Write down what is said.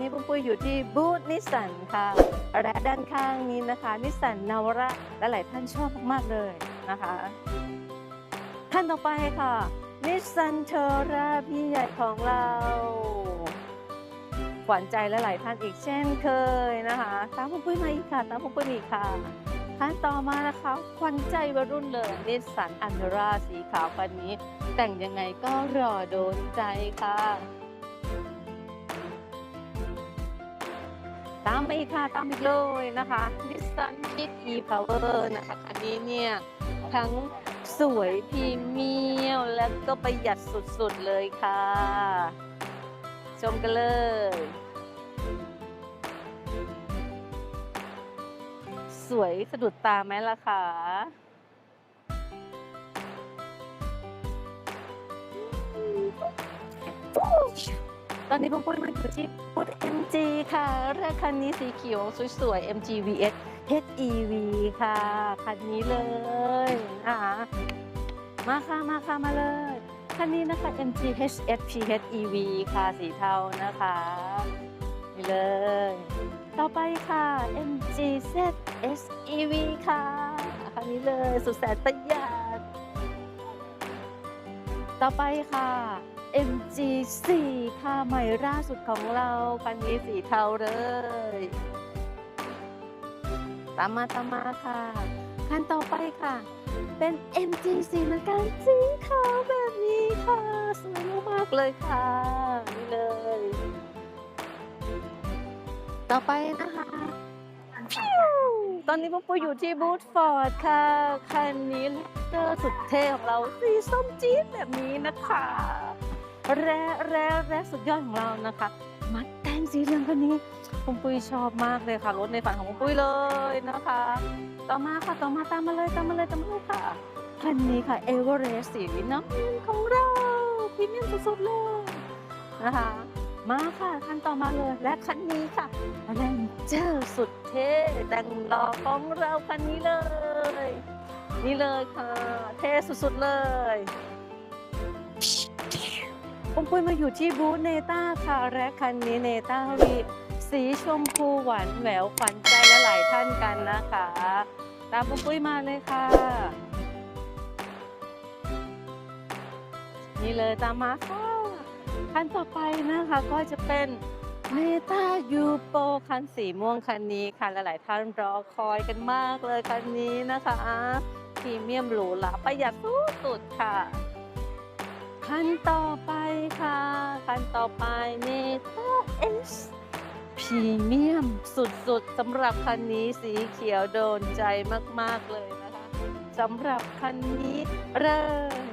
นี้ปุ้มปุ้ยอยู่ที่บูธนิสสันค่ะ และด้านข้างนี้นะคะนิสสันนาวระและหลายท่านชอบมากๆเลยนะคะท่านต่อไปค่ะนิสสันเทอร่าพี่ใหญ่ของเราหวานใจและหลายท่านอีกเช่นเคยนะคะ ตามปุ้มปุ้ยมาอีกค่ะ ตามปุ้มปุ้ยมาอีกค่ะท่านต่อมานะคะขวัญใจวัยรุ่นเลยนิสสันอันเทอร่าสีขาวคันนี้ แต่งยังไงก็รอโดนใจค่ะ ตามไปค่ะตามอีกเลยนะคะ Nissan Kick e-Power นะคะคันนี้เนี่ยทั้งสวยพรีเมียมและก็ประหยัดสุดๆเลยค่ะ ชมกันเลยสวยสะดุดตาไหมล่ะคะ ตอนนี้ผมปุ้ยมาอยู่ที่พุท MG ค่ะเรือคันนี้สีเขียวสวยๆ MG VS HEV ค่ะ คันนี้เลยนะคะมาค่ะมาค่ะมาเลย คันนี้นะคะ MG HSP HEV ค่ะสีเทานะคะนี่เลย ต่อไปค่ะ MG ZS EV ค่ะ คันนี้เลยสุดแสนประหยัดต่อไปค่ะ MG4 ค่ะใหม่ล่าสุดของเราคันนี้สีเทาเลย ตามมาตามมาค่ะคันต่อไปค่ะ เป็น MG4 เหมือนกันสีขาวแบบนี้ค่ะสวยมากๆเลยค่ะนี่เลย ต่อไปนะคะตอนนี้ปุ๊บปุ้ยอยู่ที่บูธฟอร์ดค่ะ คันนี้เลเตอร์สุดเท่ของเราสีส้มจี๊ดแบบนี้นะคะ แร่แร่แร่สุดยอดของเรานะคะมัดแต่งสีเหลืองคันนี้ปุ้มปุ้ยชอบมากเลยค่ะรถในฝันของปุ้มปุ้ยเลยนะคะ ต่อมาค่ะต่อมาตามมาเลยตามมาเลยตามมาเลยค่ะคันนี้ค่ะเอเวอเรสต์สีน้ำเงินของเราพรีเมียมสุดๆเลยนะคะมาค่ะคันต่อมาเลยและคันนี้ค่ะแรนเจอร์สุดเท่แต่งหล่อของเราคันนี้เลย นี่เลยค่ะ เท่สุดๆเลย ผมปุ้ยมาอยู่ที่บูธเนต้าค่ะ และคันนี้เนต้าวีสีชมพูหวานแหววขวัญใจและหลายท่านกันนะคะ ตามผมปุ้ยมาเลยค่ะ นี่เลยตามมาค่ะคันต่อไปนะคะก็จะเป็นเมตายูโปคันสีม่วงคันนี้ค่ะ หลายๆท่านรอคอยกันมากเลยคันนี้นะคะพรีเมียมหรูหราประหยัดสุดๆค่ะ คันต่อไปค่ะคันต่อไปเมตาเอสพรีเมียมสุดๆสำหรับคันนี้สีเขียวโดนใจมากๆเลยนะคะสำหรับคันนี้เริ่ม